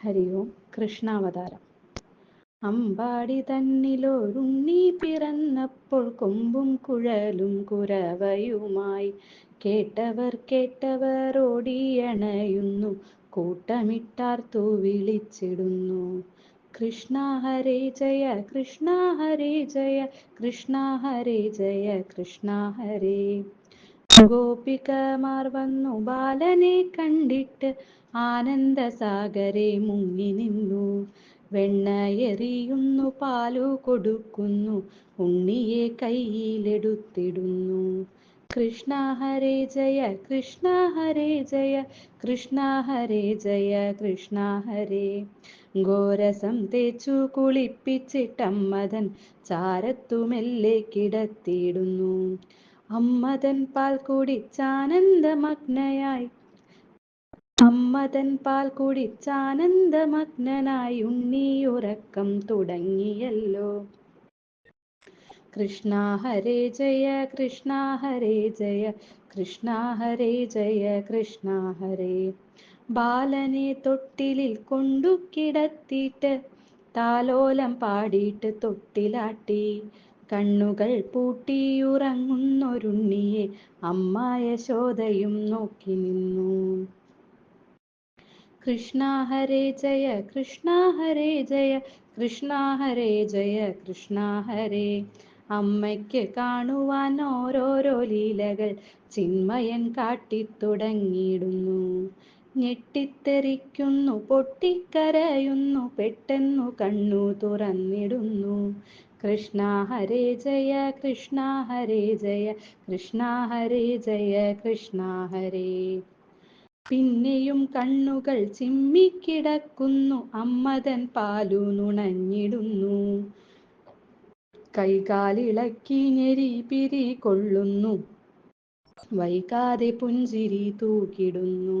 ഹരി ഓം കൃഷ്ണാവതാരം. അമ്പാടി തന്നിലൊരുണ്ണി പിറന്നപ്പോൾ കൊമ്പും കുഴലും കുരവയുമായി. കേട്ടവർ കേട്ടവർ ഓടിയണയുന്നു കൂട്ടമിട്ടാർത്തു വിളിച്ചിടുന്നു കൃഷ്ണ ഹരേ ജയ കൃഷ്ണ ഹരേ ജയ കൃഷ്ണ ഹരേ ജയ കൃഷ്ണ ഹരേ. ഗോപികമാർ വന്നു ബാലനെ കണ്ടിട്ട് ആനന്ദസാഗരെ മുങ്ങി നിന്നു. വെണ്ണ എറിയുന്നു പാലു കൊടുക്കുന്നു ഉണ്ണിയെ കയ്യിലെടുത്തിടുന്നു. കൃഷ്ണ ഹരേ ജയ കൃഷ്ണ ഹരേ ജയ കൃഷ്ണ ഹരേ ജയ കൃഷ്ണ ഹരേ. ഗോരസം തേച്ചു കുളിപ്പിച്ചിട്ടമ്മതൻ ചാരത്തുമെല്ലെ കിടത്തിയിടുന്നു. അമ്മതൻ പാൽ കുടിച്ചാനന്ദമഗ്നയായി. അമ്മതൻ പാൽ കുടിച്ചാനന്ദമഗ്നനായി ഉണ്ണിയുറക്കം തുടങ്ങിയല്ലോ. കൃഷ്ണ ഹരേ ജയ കൃഷ്ണ ഹരേ ജയ കൃഷ്ണ ഹരേ ജയ കൃഷ്ണ ഹരേ. ബാലനെ തൊട്ടിലിൽ കൊണ്ടു കിടത്തിയിട്ട് താലോലം പാടിയിട്ട് തൊട്ടിലാട്ടി. കണ്ണുകൾ പൂട്ടിയുറങ്ങുന്നൊരുണ്ണിയെ അമ്മ യശോദയും നോക്കി നിന്നു. കൃഷ്ണ ഹരേ ജയ കൃഷ്ണ ഹരേ ജയ കൃഷ്ണ ഹരേ ജയ കൃഷ്ണ ഹരേ. അമ്മയ്ക്ക് കാണുവാൻ ഓരോരോ ലീലകൾ ചിന്മയൻ കാട്ടിത്തുടങ്ങിയിടുന്നു. ഞെട്ടിത്തെറിക്കുന്നു പൊട്ടിക്കരയുന്നു പെട്ടെന്നു കണ്ണു തുറന്നിടുന്നു. കൃഷ്ണ ഹരേ ജയ കൃഷ്ണ ഹരേ ജയ കൃഷ്ണ ഹരേ ജയ കൃഷ്ണ ഹരേ. പിന്നെയും കണ്ണുകൾ ചിമ്മിക്കിടക്കുന്നു അമ്മതൻ പാലു നുണഞ്ഞിടുന്നു. കൈകാലിളക്കി ഞെരി പിരി കൊള്ളുന്നു. വൈകാതെ പുഞ്ചിരി തൂക്കിടുന്നു